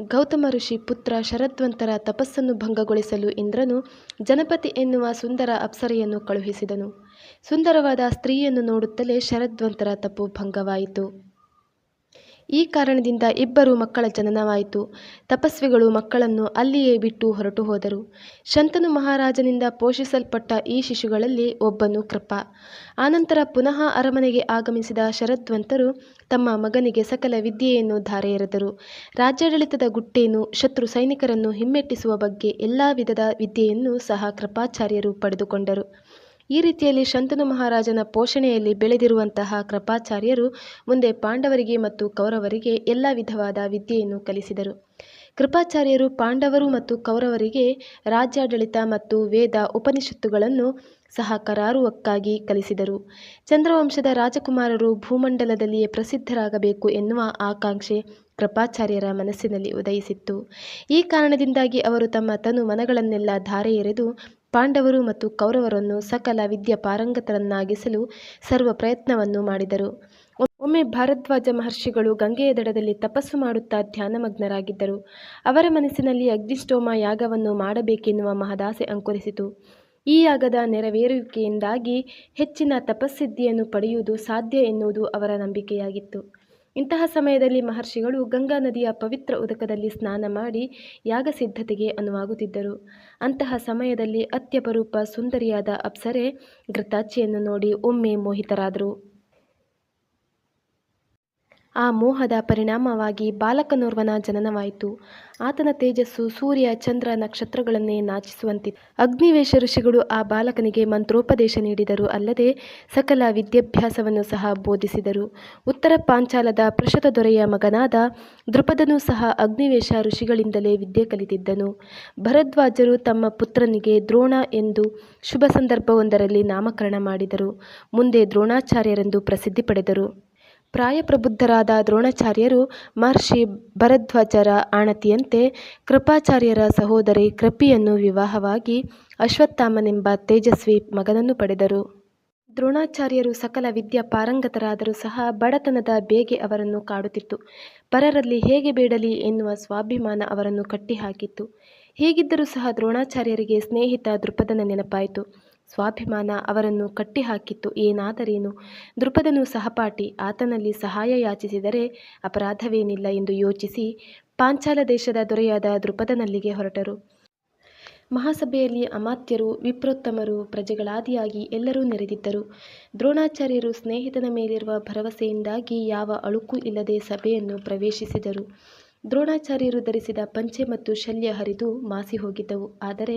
ಗೌತಮ ಋಷಿ ಪುತ್ರ ಶರದ್ವಂತರ ತಪಸ್ಸನ್ನು ಭಂಗಗೊಳಿಸಲು ಇಂದ್ರನು ಜನಪತಿ ಎನ್ನುವ ಸುಂದರ ಅಪ್ಸರೆಯನ್ನು ಕಳುಹಿಸಿದನು. ಸುಂದರವಾದ ಸ್ತ್ರೀಯನ್ನು ನೋಡುತ್ತಲೇ ಶರದ್ವಂತರ ತಪ್ಪು ಭಂಗವಾಯಿತು. ಈ ಕಾರಣದಿಂದ ಇಬ್ಬರು ಮಕ್ಕಳ ಜನನವಾಯಿತು. ತಪಸ್ವಿಗಳು ಮಕ್ಕಳನ್ನು ಅಲ್ಲಿಯೇ ಬಿಟ್ಟು ಹೊರಟು ಹೋದರು ಶಂತನು ಮಹಾರಾಜನಿಂದ ಪೋಷಿಸಲ್ಪಟ್ಟ ಈ ಶಿಶುಗಳಲ್ಲಿ ಒಬ್ಬನು ಕೃಪ. ಆನಂತರ ಪುನಃ ಅರಮನೆಗೆ ಆಗಮಿಸಿದ ಶರದ್ವಂತರು ತಮ್ಮ ಮಗನಿಗೆ ಸಕಲ ವಿದ್ಯೆಯನ್ನು ಧಾರೆ ಎರೆದರು. ರಾಜ್ಯಾಡಳಿತದ ಗುಟ್ಟೇನು, ಶತ್ರು ಸೈನಿಕರನ್ನು ಹಿಮ್ಮೆಟ್ಟಿಸುವ ಬಗ್ಗೆ ಎಲ್ಲಾ ವಿಧದ ವಿದ್ಯೆಯನ್ನು ಸಹ ಕೃಪಾಚಾರ್ಯರು ಪಡೆದುಕೊಂಡರು. ಈ ರೀತಿಯಲ್ಲಿ ಶಂತನು ಮಹಾರಾಜನ ಪೋಷಣೆಯಲ್ಲಿ ಬೆಳೆದಿರುವಂತಹ ಕೃಪಾಚಾರ್ಯರು ಮುಂದೆ ಪಾಂಡವರಿಗೆ ಮತ್ತು ಕೌರವರಿಗೆ ಎಲ್ಲ ವಿಧವಾದ ವಿದ್ಯೆಯನ್ನು ಕಲಿಸಿದರು. ಕೃಪಾಚಾರ್ಯರು ಪಾಂಡವರು ಮತ್ತು ಕೌರವರಿಗೆ ರಾಜ್ಯಾಡಳಿತ ಮತ್ತು ವೇದ ಉಪನಿಷತ್ತುಗಳನ್ನು ಸಹ ಕರಾರುವಕ್ಕಾಗಿ ಕಲಿಸಿದರು. ಚಂದ್ರವಂಶದ ರಾಜಕುಮಾರರು ಭೂಮಂಡಲದಲ್ಲಿಯೇ ಪ್ರಸಿದ್ಧರಾಗಬೇಕು ಎನ್ನುವ ಆಕಾಂಕ್ಷೆ ಕೃಪಾಚಾರ್ಯರ ಮನಸ್ಸಿನಲ್ಲಿ ಉದಯಿಸಿತ್ತು. ಈ ಕಾರಣದಿಂದಾಗಿ ಅವರು ತಮ್ಮ ತನು ಮನಗಳನ್ನೆಲ್ಲ ಧಾರೆ ಎರೆದು ಪಾಂಡವರು ಮತ್ತು ಕೌರವರನ್ನು ಸಕಲ ವಿದ್ಯಾಪಾರಂಗತರನ್ನಾಗಿಸಲು ಸರ್ವ ಪ್ರಯತ್ನವನ್ನು ಮಾಡಿದರು. ಒಮ್ಮೆ ಭಾರದ್ವಾಜ ಮಹರ್ಷಿಗಳು ಗಂಗೆಯ ದಡದಲ್ಲಿ ತಪಸ್ಸು ಮಾಡುತ್ತಾ ಧ್ಯಾನಮಗ್ನರಾಗಿದ್ದರು. ಅವರ ಮನಸ್ಸಿನಲ್ಲಿ ಅಗ್ನಿಷ್ಠೋಮ ಯಾಗವನ್ನು ಮಾಡಬೇಕೆನ್ನುವ ಮಹದಾಸೆ ಅಂಕುರಿಸಿತು. ಈ ಯಾಗದ ನೆರವೇರುವಿಕೆಯಿಂದಾಗಿ ಹೆಚ್ಚಿನ ತಪಸ್ಸಿದ್ಧಿಯನ್ನು ಪಡೆಯುವುದು ಸಾಧ್ಯ ಎನ್ನುವುದು ಅವರ ನಂಬಿಕೆಯಾಗಿತ್ತು. ಇಂತಹ ಸಮಯದಲ್ಲಿ ಮಹರ್ಷಿಗಳು ಗಂಗಾ ನದಿಯ ಪವಿತ್ರ ಉದಕದಲ್ಲಿ ಸ್ನಾನ ಮಾಡಿ ಯಾಗ ಸಿದ್ಧತೆಗೆ ಅನುವಾಗುತ್ತಿದ್ದರು. ಅಂತಹ ಸಮಯದಲ್ಲಿ ಅತ್ಯಪರೂಪ ಸುಂದರಿಯಾದ ಅಪ್ಸರೆ ಘೃತಾಚಿಯನ್ನು ನೋಡಿ ಒಮ್ಮೆ ಮೋಹಿತರಾದರು. ಆ ಮೋಹದ ಪರಿಣಾಮವಾಗಿ ಬಾಲಕನೋರ್ವನ ಜನನವಾಯಿತು. ಆತನ ತೇಜಸ್ಸು ಸೂರ್ಯ, ಚಂದ್ರ ನಕ್ಷತ್ರಗಳನ್ನೇ ನಾಚಿಸುವಂತಿತ್ತು. ಅಗ್ನಿವೇಶ ಋಷಿಗಳು ಆ ಬಾಲಕನಿಗೆ ಮಂತ್ರೋಪದೇಶ ನೀಡಿದರು. ಅಲ್ಲದೆ ಸಕಲ ವಿದ್ಯಾಭ್ಯಾಸವನ್ನು ಸಹ ಬೋಧಿಸಿದರು. ಉತ್ತರ ಪಾಂಚಾಲದ ಪೃಷತ ದೊರೆಯ ಮಗನಾದ ದೃಪದನು ಸಹ ಅಗ್ನಿವೇಶ ಋಷಿಗಳಿಂದಲೇ ವಿದ್ಯೆ ಕಲಿತಿದ್ದನು. ಭರದ್ವಾಜರು ತಮ್ಮ ಪುತ್ರನಿಗೆ ದ್ರೋಣ ಎಂದು ಶುಭ ಸಂದರ್ಭವೊಂದರಲ್ಲಿ ನಾಮಕರಣ ಮಾಡಿದರು. ಮುಂದೆ ದ್ರೋಣಾಚಾರ್ಯರೆಂದು ಪ್ರಸಿದ್ಧಿ ಪಡೆದರು. ಪ್ರಾಯಪ್ರಬುದ್ಧರಾದ ದ್ರೋಣಾಚಾರ್ಯರು ಮಹರ್ಷಿ ಭರದ್ವಾಜರ ಆಣತಿಯಂತೆ ಕೃಪಾಚಾರ್ಯರ ಸಹೋದರಿ ಕೃಪಿಯನ್ನು ವಿವಾಹವಾಗಿ ಅಶ್ವತ್ಥಾಮನೆಂಬ ತೇಜಸ್ವಿ ಮಗನನ್ನು ಪಡೆದರು. ದ್ರೋಣಾಚಾರ್ಯರು ಸಕಲ ವಿದ್ಯಾ ಪಾರಂಗತರಾದರೂ ಸಹ ಬಡತನದ ಬೇಗೆ ಅವರನ್ನು ಕಾಡುತ್ತಿತ್ತು. ಪರರಲ್ಲಿ ಹೇಗೆ ಬೇಡಲಿ ಎನ್ನುವ ಸ್ವಾಭಿಮಾನ ಅವರನ್ನು ಕಟ್ಟಿಹಾಕಿತ್ತು. ಹೀಗಿದ್ದರೂ ಸಹ ದ್ರೋಣಾಚಾರ್ಯರಿಗೆ ಸ್ನೇಹಿತ ದೃಪದನ ನೆನಪಾಯಿತು. ಸ್ವಾಭಿಮಾನ ಅವರನ್ನು ಕಟ್ಟಿಹಾಕಿತ್ತು. ಏನಾದರೇನು, ದೃಪದನು ಸಹಪಾಠಿ, ಆತನಲ್ಲಿ ಸಹಾಯ ಯಾಚಿಸಿದರೆ ಅಪರಾಧವೇನಿಲ್ಲ ಎಂದು ಯೋಚಿಸಿ ಪಾಂಚಾಲ ದೇಶದ ದೊರೆಯಾದ ದೃಪದನಲ್ಲಿಗೆ ಹೊರಟರು. ಮಹಾಸಭೆಯಲ್ಲಿ ಅಮಾತ್ಯರು, ವಿಪ್ರೋತ್ತಮರು, ಪ್ರಜೆಗಳಾದಿಯಾಗಿ ಎಲ್ಲರೂ ನೆರೆದಿದ್ದರು. ದ್ರೋಣಾಚಾರ್ಯರು ಸ್ನೇಹಿತನ ಮೇಲಿರುವ ಭರವಸೆಯಿಂದಾಗಿ ಯಾವ ಅಳುಕು ಇಲ್ಲದೆ ಸಭೆಯನ್ನು ಪ್ರವೇಶಿಸಿದರು. ದ್ರೋಣಾಚಾರ್ಯರು ಧರಿಸಿದ ಪಂಚೆ ಮತ್ತು ಶಲ್ಯ ಹರಿದು ಮಾಸಿ ಹೋಗಿದ್ದವು ಆದರೆ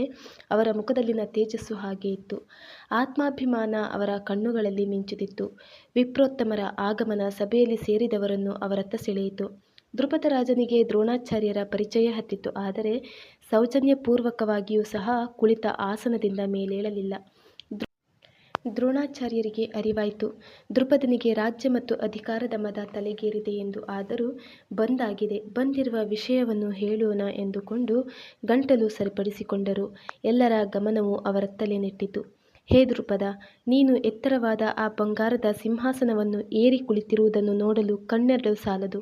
ಅವರ ಮುಖದಲ್ಲಿನ ತೇಜಸ್ಸು ಹಾಗೆ ಇತ್ತು. ಆತ್ಮಾಭಿಮಾನ ಅವರ ಕಣ್ಣುಗಳಲ್ಲಿ ಮಿಂಚುತ್ತಿತ್ತು. ವಿಪ್ರೋತ್ತಮರ ಆಗಮನ ಸಭೆಯಲ್ಲಿ ಸೇರಿದವರನ್ನು ಅವರತ್ತ ಸೆಳೆಯಿತು. ದೃಪದರಾಜನಿಗೆ ದ್ರೋಣಾಚಾರ್ಯರ ಪರಿಚಯ ಹತ್ತಿತ್ತು ಆದರೆ ಸೌಜನ್ಯಪೂರ್ವಕವಾಗಿಯೂ ಸಹ ಕುಳಿತ ಆಸನದಿಂದ ಮೇಲೇಳಲಿಲ್ಲ. ದ್ರೋಣಾಚಾರ್ಯರಿಗೆ ಅರಿವಾಯಿತು, ದ್ರುಪದನಿಗೆ ರಾಜ್ಯ ಮತ್ತು ಅಧಿಕಾರದ ಮದ ತಲೆಗೇರಿದೆ ಎಂದು. ಆದರೂ ಬಂದಾಗಿದೆ, ಬಂದಿರುವ ವಿಷಯವನ್ನು ಹೇಳೋಣ ಎಂದುಕೊಂಡು ಗಂಟಲು ಸರಿಪಡಿಸಿಕೊಂಡರು. ಎಲ್ಲರ ಗಮನವು ಅವರತ್ತಲೇ ನೆಟ್ಟಿತು. ಹೇ ದೃಪದ, ನೀನು ಎತ್ತರವಾದ ಆ ಬಂಗಾರದ ಸಿಂಹಾಸನವನ್ನು ಏರಿ ಕುಳಿತಿರುವುದನ್ನು ನೋಡಲು ಕಣ್ಣೆರಡು ಸಾಲದು.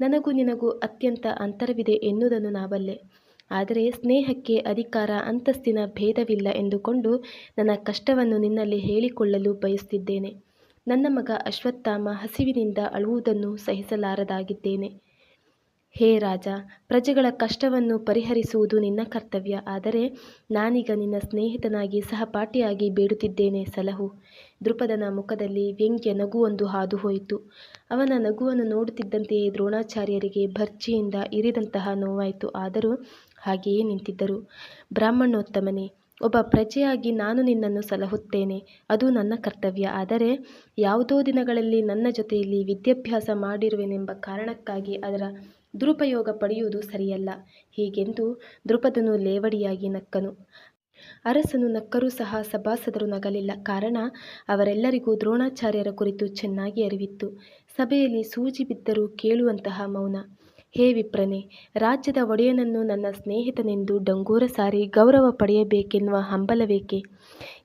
ನನಗೂ ನಿನಗೂ ಅತ್ಯಂತ ಅಂತರವಿದೆ ಎನ್ನುವುದನ್ನು ನಾ ಬಲ್ಲೆ. ಆದರೆ ಸ್ನೇಹಕ್ಕೆ ಅಧಿಕಾರ ಅಂತಸ್ತಿನ ಭೇದವಿಲ್ಲ ಎಂದುಕೊಂಡು ನನ್ನ ಕಷ್ಟವನ್ನು ನಿನ್ನಲ್ಲಿ ಹೇಳಿಕೊಳ್ಳಲು ಬಯಸುತ್ತಿದ್ದೇನೆ. ನನ್ನ ಮಗ ಅಶ್ವತ್ಥಾಮ ಹಸಿವಿನಿಂದ ಅಳುವುದನ್ನು ಸಹಿಸಲಾರದಾಗಿದ್ದೇನೆ. ಹೇ ರಾಜ, ಪ್ರಜೆಗಳ ಕಷ್ಟವನ್ನು ಪರಿಹರಿಸುವುದು ನಿನ್ನ ಕರ್ತವ್ಯ. ಆದರೆ ನಾನೀಗ ನಿನ್ನ ಸ್ನೇಹಿತನಾಗಿ ಸಹಪಾಠಿಯಾಗಿ ಬೇಡುತ್ತಿದ್ದೇನೆ, ಸಲಹು. ದೃಪದನ ಮುಖದಲ್ಲಿ ವ್ಯಂಗ್ಯ ನಗುವೊಂದು ಹಾದುಹೋಯಿತು. ಅವನ ನಗುವನ್ನು ನೋಡುತ್ತಿದ್ದಂತೆಯೇ ದ್ರೋಣಾಚಾರ್ಯರಿಗೆ ಭರ್ಜಿಯಿಂದ ಇರಿದಂತಹ ನೋವಾಯಿತು. ಆದರೂ ಹಾಗೆಯೇ ನಿಂತಿದ್ದರು. ಬ್ರಾಹ್ಮಣೋತ್ತಮನೇ, ಒಬ್ಬ ಪ್ರಜೆಯಾಗಿ ನಾನು ನಿನ್ನನ್ನು ಸಲಹುತ್ತೇನೆ. ಅದು ನನ್ನ ಕರ್ತವ್ಯ. ಆದರೆ ಯಾವುದೋ ದಿನಗಳಲ್ಲಿ ನನ್ನ ಜೊತೆಯಲ್ಲಿ ವಿದ್ಯಾಭ್ಯಾಸ ಮಾಡಿರುವೆನೆಂಬ ಕಾರಣಕ್ಕಾಗಿ ಅದರ ದುರುಪಯೋಗ ಪಡೆಯುವುದು ಸರಿಯಲ್ಲ. ಹೀಗೆಂದು ದೃಪದನು ಲೇವಡಿಯಾಗಿ ನಕ್ಕನು. ಅರಸನು ನಕ್ಕರೂ ಸಹ ಸಭಾಸದರು ನಗಲಿಲ್ಲ. ಕಾರಣ ಅವರೆಲ್ಲರಿಗೂ ದ್ರೋಣಾಚಾರ್ಯರ ಕುರಿತು ಚೆನ್ನಾಗಿ ಅರಿವಿತ್ತು. ಸಭೆಯಲ್ಲಿ ಸೂಜಿ ಬಿದ್ದರೂ ಕೇಳುವಂತಹ ಮೌನ. ಹೇ ವಿಪ್ರನೇ, ರಾಜ್ಯದ ಒಡೆಯನನ್ನು ನನ್ನ ಸ್ನೇಹಿತನೆಂದು ಡಂಗೂರ ಸಾರಿ ಗೌರವ ಪಡೆಯಬೇಕೆನ್ನುವ ಹಂಬಲವೇಕೆ?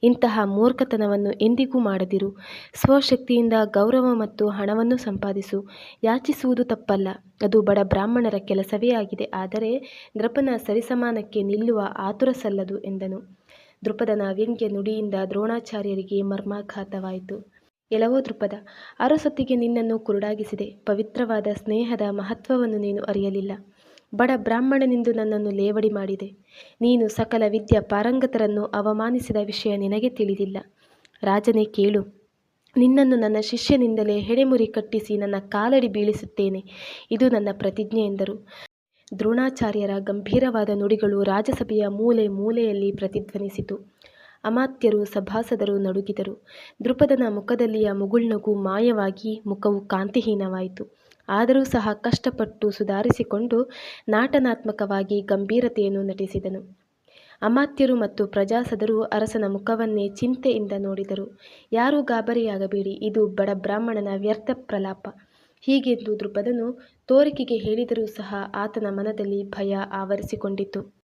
ಇಂತಹ ಮೂರ್ಖತನವನ್ನು ಎಂದಿಗೂ ಮಾಡದಿರು. ಸ್ವಶಕ್ತಿಯಿಂದ ಗೌರವ ಮತ್ತು ಹಣವನ್ನು ಸಂಪಾದಿಸು. ಯಾಚಿಸುವುದು ತಪ್ಪಲ್ಲ. ಅದು ಬಡ ಬ್ರಾಹ್ಮಣರ ಕೆಲಸವೇ ಆಗಿದೆ. ಆದರೆ ನೃಪನ ಸರಿಸಮಾನಕ್ಕೆ ನಿಲ್ಲುವ ಆತುರ ಸಲ್ಲದು ಎಂದನು. ದೃಪದನ ವ್ಯಂಗ್ಯ ನುಡಿಯಿಂದ ದ್ರೋಣಾಚಾರ್ಯರಿಗೆ ಮರ್ಮಾಘಾತವಾಯಿತು. ಎಲವೋ ದೃಪದ ಅರಸೊತ್ತಿಗೆ ನಿನ್ನನ್ನು ಕುರುಡಾಗಿಸಿದೆ. ಪವಿತ್ರವಾದ ಸ್ನೇಹದ ಮಹತ್ವವನ್ನು ನೀನು ಅರಿಯಲಿಲ್ಲ. ಬಡ ಬ್ರಾಹ್ಮಣನೆಂದು ನನ್ನನ್ನು ಲೇವಡಿ ಮಾಡಿದೆ. ನೀನು ಸಕಲ ವಿದ್ಯಾ ಪಾರಂಗತರನ್ನು ಅವಮಾನಿಸಿದ ವಿಷಯ ನಿನಗೆ ತಿಳಿದಿಲ್ಲ. ರಾಜನೇ ಕೇಳು. ನಿನ್ನನ್ನು ನನ್ನ ಶಿಷ್ಯನಿಂದಲೇ ಹೆಡೆಮುರಿ ಕಟ್ಟಿಸಿ ನನ್ನ ಕಾಲಡಿ ಬೀಳಿಸುತ್ತೇನೆ. ಇದು ನನ್ನ ಪ್ರತಿಜ್ಞೆ ಎಂದರು. ದ್ರೋಣಾಚಾರ್ಯರ ಗಂಭೀರವಾದ ನುಡಿಗಳು ರಾಜಸಭೆಯ ಮೂಲೆ ಮೂಲೆಯಲ್ಲಿ ಪ್ರತಿಧ್ವನಿಸಿತು. ಅಮಾತ್ಯರು ಸಭಾಸದರು ನಡುಗಿದರು. ದೃಪದನ ಮುಖದಲ್ಲಿಯ ಮುಗುಳ್ನಗು ಮಾಯವಾಗಿ ಮುಖವು ಕಾಂತಿಹೀನವಾಯಿತು. ಆದರೂ ಸಹ ಕಷ್ಟಪಟ್ಟು ಸುಧಾರಿಸಿಕೊಂಡು ನಾಟನಾತ್ಮಕವಾಗಿ ಗಂಭೀರತೆಯನ್ನು ನಟಿಸಿದನು. ಅಮಾತ್ಯರು ಮತ್ತು ಪ್ರಜಾಸದರು ಅರಸನ ಮುಖವನ್ನೇ ಚಿಂತೆಯಿಂದ ನೋಡಿದರು. ಯಾರೂ ಗಾಬರಿಯಾಗಬೇಡಿ, ಇದು ಬಡ ಬ್ರಾಹ್ಮಣನ ವ್ಯರ್ಥ ಪ್ರಲಾಪ. ಹೀಗೆಂದು ದೃಪದನು ತೋರಿಕೆಗೆ ಹೇಳಿದರೂ ಸಹ ಆತನ ಮನದಲ್ಲಿ ಭಯ ಆವರಿಸಿಕೊಂಡಿತು